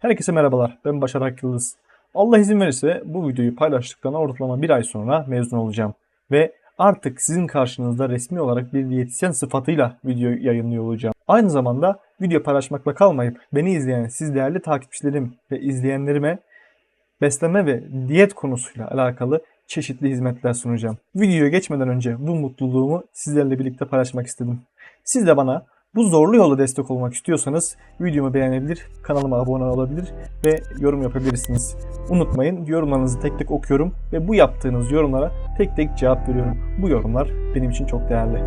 Herkese merhabalar. Ben Başar Akyıldız. Allah izin verirse bu videoyu paylaştıktan ortalama bir ay sonra mezun olacağım. Ve artık sizin karşınızda resmi olarak bir diyetisyen sıfatıyla video yayınlıyor olacağım. Aynı zamanda video paylaşmakla kalmayıp beni izleyen siz değerli takipçilerim ve izleyenlerime beslenme ve diyet konusuyla alakalı çeşitli hizmetler sunacağım. Videoya geçmeden önce bu mutluluğumu sizlerle birlikte paylaşmak istedim. Siz de bana bu zorlu yola destek olmak istiyorsanız videomu beğenebilir, kanalıma abone olabilir ve yorum yapabilirsiniz. Unutmayın yorumlarınızı tek tek okuyorum ve bu yaptığınız yorumlara tek tek cevap veriyorum. Bu yorumlar benim için çok değerli.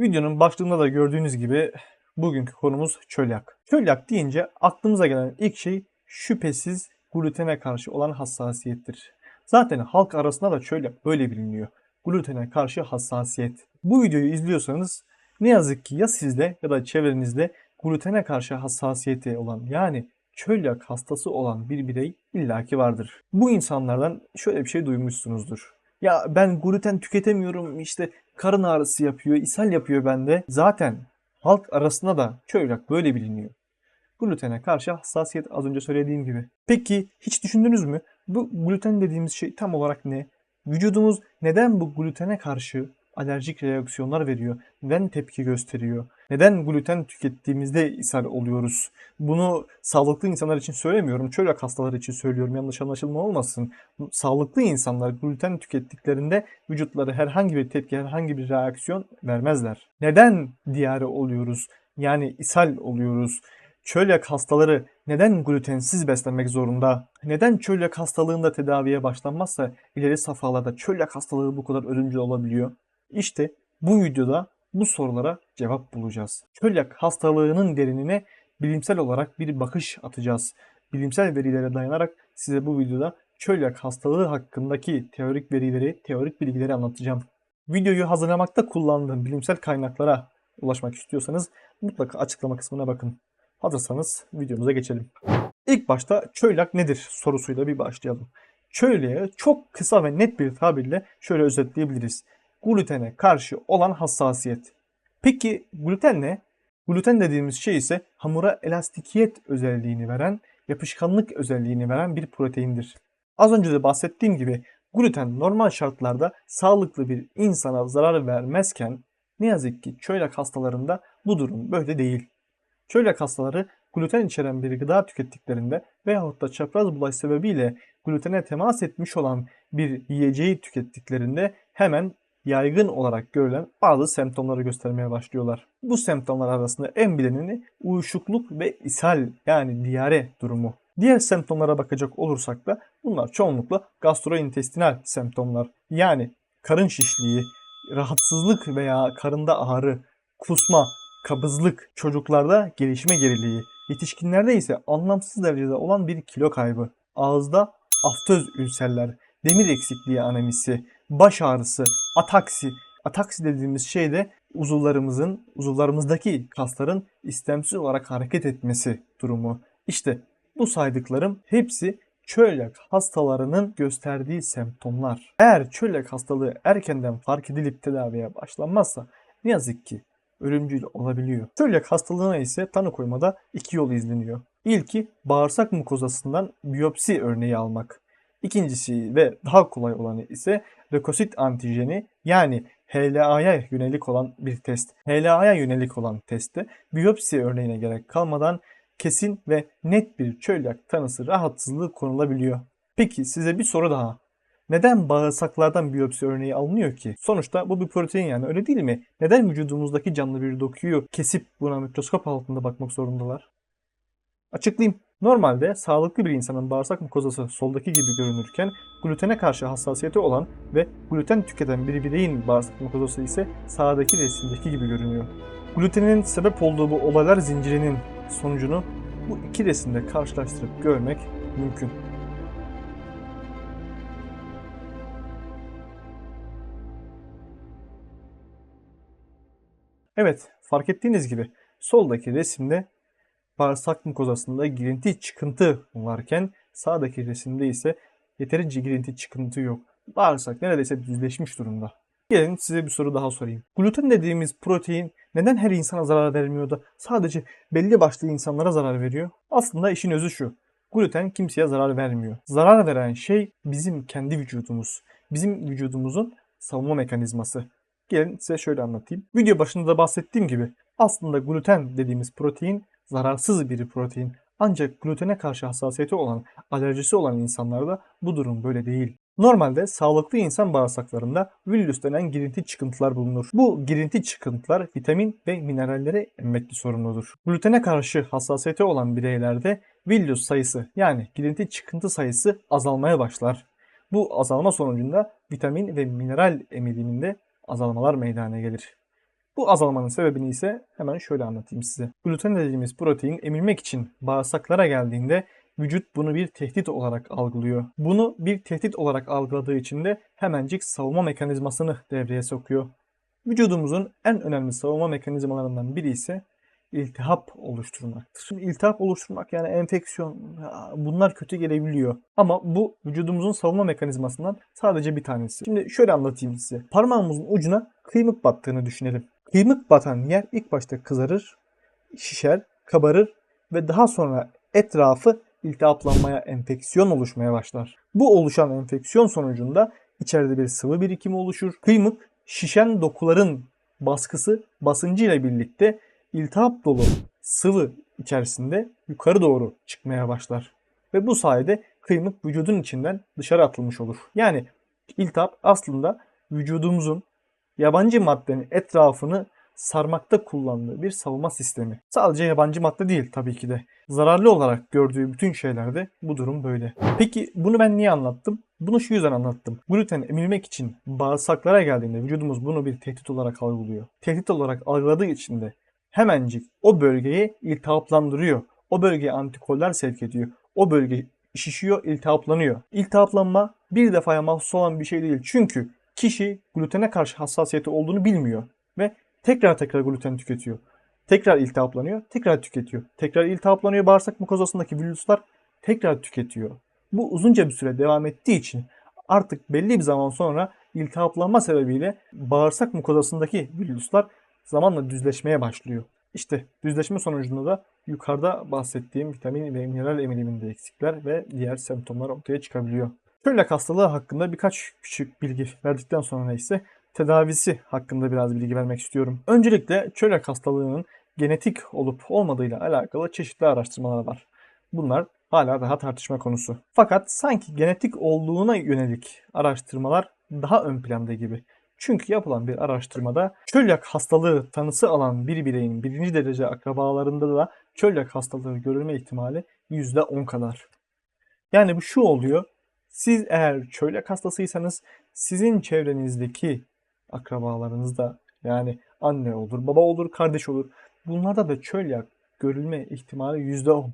Videonun başlığında da gördüğünüz gibi bugünkü konumuz çölyak. Çölyak deyince aklımıza gelen ilk şey şüphesiz glutene karşı olan hassasiyettir. Zaten halk arasında da çölyak böyle biliniyor. Glutene karşı hassasiyet. Bu videoyu izliyorsanız ne yazık ki ya sizde ya da çevrenizde glutene karşı hassasiyeti olan yani çölyak hastası olan bir birey illaki vardır. Bu insanlardan şöyle bir şey duymuşsunuzdur. Ya ben gluten tüketemiyorum işte karın ağrısı yapıyor, ishal yapıyor bende. Zaten halk arasında da çölyak böyle biliniyor. Glutene karşı hassasiyet az önce söylediğim gibi. Peki hiç düşündünüz mü? Bu gluten dediğimiz şey tam olarak ne? Vücudumuz neden bu glutene karşı alerjik reaksiyonlar veriyor? Neden tepki gösteriyor? Neden gluten tükettiğimizde ishal oluyoruz? Bunu sağlıklı insanlar için söylemiyorum. Çölyak hastaları için söylüyorum. Yanlış anlaşılma olmasın. Sağlıklı insanlar gluten tükettiklerinde vücutları herhangi bir tepki, herhangi bir reaksiyon vermezler. Neden diyare oluyoruz? Yani ishal oluyoruz. Çölyak hastaları neden glutensiz beslenmek zorunda? Neden çölyak hastalığında tedaviye başlanmazsa ileri safhalarda çölyak hastalığı bu kadar ölümcül olabiliyor? İşte bu videoda bu sorulara cevap bulacağız. Çölyak hastalığının derinine bilimsel olarak bir bakış atacağız. Bilimsel verilere dayanarak size bu videoda çölyak hastalığı hakkındaki teorik verileri, teorik bilgileri anlatacağım. Videoyu hazırlamakta kullandığım bilimsel kaynaklara ulaşmak istiyorsanız mutlaka açıklama kısmına bakın. Hazırsanız videomuza geçelim. İlk başta çölyak nedir sorusuyla bir başlayalım. Çölyağı çok kısa ve net bir tabirle şöyle özetleyebiliriz. Glutene karşı olan hassasiyet. Peki gluten ne? Gluten dediğimiz şey ise hamura elastikiyet özelliğini veren, yapışkanlık özelliğini veren bir proteindir. Az önce de bahsettiğim gibi gluten normal şartlarda sağlıklı bir insana zarar vermezken ne yazık ki çölyak hastalarında bu durum böyle değil. Çölyak hastaları gluten içeren bir gıda tükettiklerinde veyahut da çapraz bulaş sebebiyle glutene temas etmiş olan bir yiyeceği tükettiklerinde hemen yaygın olarak görülen bazı semptomları göstermeye başlıyorlar. Bu semptomlar arasında en bilineni uyuşukluk ve ishal yani diyare durumu. Diğer semptomlara bakacak olursak da bunlar çoğunlukla gastrointestinal semptomlar. Yani karın şişliği, rahatsızlık veya karında ağrı, kusma, kabızlık, çocuklarda gelişme geriliği, yetişkinlerde ise anlamsız derecede olan bir kilo kaybı, ağızda aftöz ülserler, demir eksikliği anemisi, baş ağrısı, ataksi. Ataksi dediğimiz şey de uzuvlarımızın, uzuvlarımızdaki kasların istemsiz olarak hareket etmesi durumu. İşte bu saydıklarım hepsi çölyak hastalarının gösterdiği semptomlar. Eğer çölyak hastalığı erkenden fark edilip tedaviye başlanmazsa ne yazık ki ölümcül olabiliyor. Çölyak hastalığına ise tanı koymada iki yol izleniyor. İlki bağırsak mukozasından biyopsi örneği almak. İkincisi ve daha kolay olanı ise lökosit antijeni yani HLA'ya yönelik olan bir test. HLA'ya yönelik olan testte biyopsi örneğine gerek kalmadan kesin ve net bir çölyak tanısı rahatsızlığı konulabiliyor. Peki size bir soru daha. Neden bağırsaklardan biyopsi örneği alınıyor ki? Sonuçta bu bir protein yani öyle değil mi? Neden vücudumuzdaki canlı bir dokuyu kesip buna mikroskop altında bakmak zorundalar? Açıklayayım. Normalde sağlıklı bir insanın bağırsak mukozası soldaki gibi görünürken glutene karşı hassasiyeti olan ve gluten tüketen bir bireyin bağırsak mukozası ise sağdaki resimdeki gibi görünüyor. Glutenin sebep olduğu bu olaylar zincirinin sonucunu bu iki resimde karşılaştırıp görmek mümkün. Evet, fark ettiğiniz gibi soldaki resimde bağırsak mukozasında girinti çıkıntı varken sağdaki resimde ise yeterince girinti çıkıntı yok. Bağırsak neredeyse düzleşmiş durumda. Gelin size bir soru daha sorayım. Gluten dediğimiz protein neden her insana zarar vermiyor da sadece belli başlı insanlara zarar veriyor? Aslında işin özü şu. Gluten kimseye zarar vermiyor. Zarar veren şey bizim kendi vücudumuz. Bizim vücudumuzun savunma mekanizması. Gelin size şöyle anlatayım. Video başında da bahsettiğim gibi aslında gluten dediğimiz protein zararsız bir protein. Ancak glutene karşı hassasiyeti olan, alerjisi olan insanlarda bu durum böyle değil. Normalde sağlıklı insan bağırsaklarında villus denen girinti çıkıntılar bulunur. Bu girinti çıkıntılar vitamin ve mineralleri emmekte sorumludur. Glutene karşı hassasiyeti olan bireylerde villus sayısı yani girinti çıkıntı sayısı azalmaya başlar. Bu azalma sonucunda vitamin ve mineral emiliminde azalmalar meydana gelir. Bu azalmanın sebebini ise hemen şöyle anlatayım size. Gluten dediğimiz protein emilmek için bağırsaklara geldiğinde vücut bunu bir tehdit olarak algılıyor. Bunu bir tehdit olarak algıladığı için de hemencik savunma mekanizmasını devreye sokuyor. Vücudumuzun en önemli savunma mekanizmalarından biri ise iltihap oluşturmaktır. Şimdi iltihap oluşturmak yani enfeksiyon bunlar kötü gelebiliyor. Ama bu vücudumuzun savunma mekanizmasından sadece bir tanesi. Şimdi şöyle anlatayım size. Parmağımızın ucuna kıymık battığını düşünelim. Kıymık batan yer ilk başta kızarır, şişer, kabarır ve daha sonra etrafı iltihaplanmaya, enfeksiyon oluşmaya başlar. Bu oluşan enfeksiyon sonucunda içeride bir sıvı birikimi oluşur. Kıymık şişen dokuların baskısı, basıncı ile birlikte iltihap dolu sıvı içerisinde yukarı doğru çıkmaya başlar. Ve bu sayede kıymık vücudun içinden dışarı atılmış olur. Yani iltihap aslında vücudumuzun yabancı maddenin etrafını sarmakta kullandığı bir savunma sistemi. Sadece yabancı madde değil tabii ki de. Zararlı olarak gördüğü bütün şeylerde bu durum böyle. Peki bunu ben niye anlattım? Bunu şu yüzden anlattım. Gluten emilmek için bağırsaklara geldiğinde vücudumuz bunu bir tehdit olarak algılıyor. Tehdit olarak algıladığı için de hemencik o bölgeyi iltihaplandırıyor. O bölgeye antikoller sevk ediyor. O bölge şişiyor, iltihaplanıyor. İltihaplanma bir defaya mahsus olan bir şey değil. Çünkü kişi glutene karşı hassasiyeti olduğunu bilmiyor ve tekrar tekrar gluten tüketiyor. Tekrar iltihaplanıyor, tekrar tüketiyor. Tekrar iltihaplanıyor bağırsak mukozasındaki virüsler tekrar tüketiyor. Bu uzunca bir süre devam ettiği için artık belli bir zaman sonra iltihaplanma sebebiyle bağırsak mukozasındaki virüsler zamanla düzleşmeye başlıyor. İşte düzleşme sonucunda da yukarıda bahsettiğim vitamin ve mineral emiliminde eksikler ve diğer semptomlar ortaya çıkabiliyor. Çölyak hastalığı hakkında birkaç küçük bilgi verdikten sonra ise tedavisi hakkında biraz bilgi vermek istiyorum. Öncelikle çölyak hastalığının genetik olup olmadığıyla alakalı çeşitli araştırmalar var. Bunlar hala daha tartışma konusu. Fakat sanki genetik olduğuna yönelik araştırmalar daha ön planda gibi. Çünkü yapılan bir araştırmada çölyak hastalığı tanısı alan bir bireyin birinci derece akrabalarında da çölyak hastalığı görülme ihtimali %10 kadar. Yani bu şu oluyor. Siz eğer çölyak hastasıysanız sizin çevrenizdeki akrabalarınızda yani anne olur, baba olur, kardeş olur. Bunlarda da çölyak görülme ihtimali %10.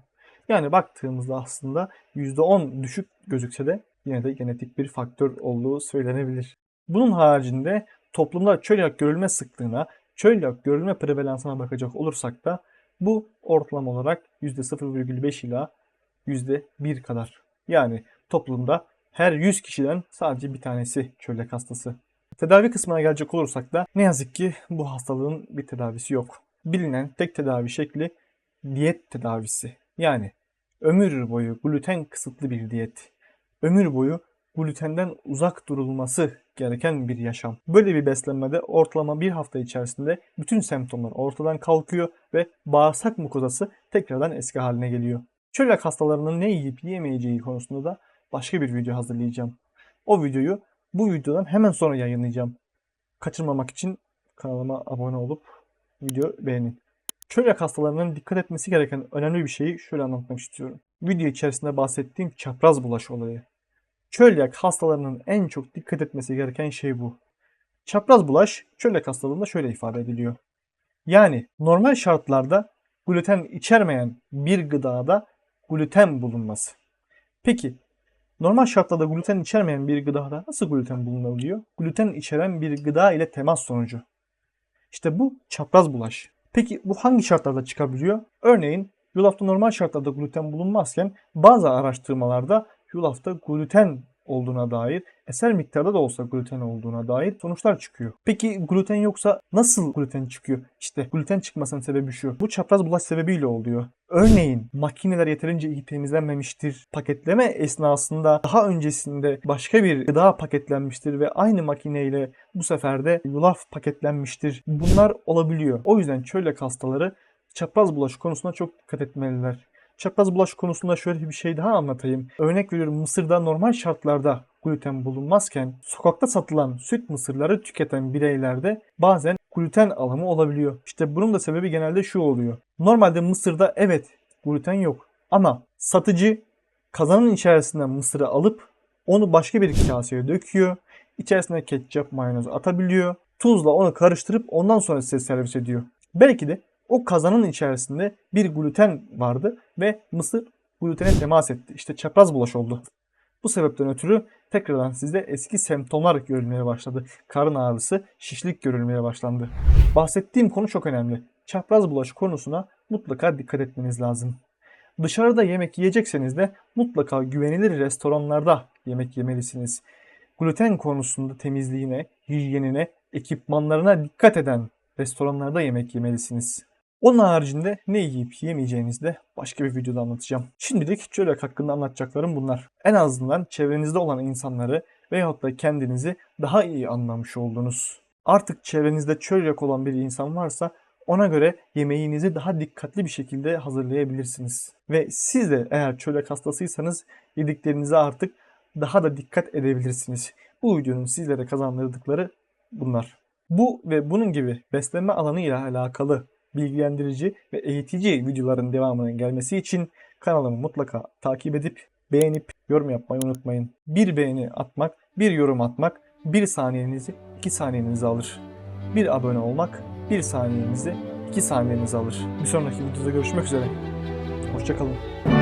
Yani baktığımızda aslında %10 düşük gözükse de yine de genetik bir faktör olduğu söylenebilir. Bunun haricinde toplumda çölyak görülme sıklığına, çölyak görülme prevalansına bakacak olursak da bu ortalama olarak %0,5 ila %1 kadar. Yani toplumda her 100 kişiden sadece bir tanesi çölyak hastası. Tedavi kısmına gelecek olursak da ne yazık ki bu hastalığın bir tedavisi yok. Bilinen tek tedavi şekli diyet tedavisi. Yani ömür boyu gluten kısıtlı bir diyet. Ömür boyu glutenden uzak durulması gereken bir yaşam. Böyle bir beslenmede ortalama bir hafta içerisinde bütün semptomlar ortadan kalkıyor ve bağırsak mukozası tekrardan eski haline geliyor. Çölyak hastalarının ne yiyip yiyemeyeceği konusunda da başka bir video hazırlayacağım. O videoyu bu videodan hemen sonra yayınlayacağım. Kaçırmamak için kanalıma abone olup video beğenin. Çölyak hastalarının dikkat etmesi gereken önemli bir şeyi şöyle anlatmak istiyorum. Video içerisinde bahsettiğim çapraz bulaş olayı. Çölyak hastalarının en çok dikkat etmesi gereken şey bu. Çapraz bulaş çölyak hastalığında şöyle ifade ediliyor. Yani normal şartlarda gluten içermeyen bir gıdada gluten bulunması. Peki normal şartlarda gluten içermeyen bir gıdada nasıl gluten bulunabiliyor? Gluten içeren bir gıda ile temas sonucu. İşte bu çapraz bulaş. Peki bu hangi şartlarda çıkabiliyor? Örneğin yulafta normal şartlarda gluten bulunmazken bazı araştırmalarda yulafta gluten olduğuna dair, eser miktarda da olsa gluten olduğuna dair sonuçlar çıkıyor. Peki gluten yoksa nasıl gluten çıkıyor? İşte gluten çıkmasının sebebi şu. Bu çapraz bulaş sebebiyle oluyor. Örneğin makineler yeterince iyi temizlenmemiştir. Paketleme esnasında daha öncesinde başka bir gıda paketlenmiştir ve aynı makineyle bu sefer de yulaf paketlenmiştir. Bunlar olabiliyor. O yüzden çölyak hastaları çapraz bulaş konusunda çok dikkat etmeliler. Çapraz bulaş konusunda şöyle bir şey daha anlatayım. Örnek veriyorum Mısır'da normal şartlarda gluten bulunmazken sokakta satılan süt mısırları tüketen bireylerde bazen gluten alımı olabiliyor. İşte bunun da sebebi genelde şu oluyor. Normalde Mısır'da evet gluten yok ama satıcı kazanın içerisinden mısırı alıp onu başka bir kaseye döküyor. İçerisine ketçap, mayonez atabiliyor. Tuzla onu karıştırıp ondan sonra size servis ediyor. Belki de o kazanın içerisinde bir gluten vardı ve mısır glutene temas etti. İşte çapraz bulaş oldu. Bu sebepten ötürü tekrardan sizde eski semptomlar görülmeye başladı. Karın ağrısı, şişlik görülmeye başlandı. Bahsettiğim konu çok önemli. Çapraz bulaş konusuna mutlaka dikkat etmeniz lazım. Dışarıda yemek yiyecekseniz de mutlaka güvenilir restoranlarda yemek yemelisiniz. Gluten konusunda temizliğine, hijyenine, ekipmanlarına dikkat eden restoranlarda yemek yemelisiniz. Onun haricinde ne yiyip yemeyeceğinizi de başka bir videoda anlatacağım. Şimdilik çölyak hakkında anlatacaklarım bunlar. En azından çevrenizde olan insanları veyahut da kendinizi daha iyi anlamış oldunuz. Artık çevrenizde çölyak olan bir insan varsa ona göre yemeğinizi daha dikkatli bir şekilde hazırlayabilirsiniz. Ve siz de eğer çölyak hastasıysanız yediklerinize artık daha da dikkat edebilirsiniz. Bu videonun sizlere kazandırdıkları bunlar. Bu ve bunun gibi beslenme alanı ile alakalı bilgilendirici ve eğitici videoların devamının gelmesi için kanalımı mutlaka takip edip beğenip yorum yapmayı unutmayın. Bir beğeni atmak, bir yorum atmak bir saniyenizi iki saniyenizi alır. Bir abone olmak bir saniyenizi iki saniyenizi alır. Bir sonraki videoda görüşmek üzere. Hoşçakalın.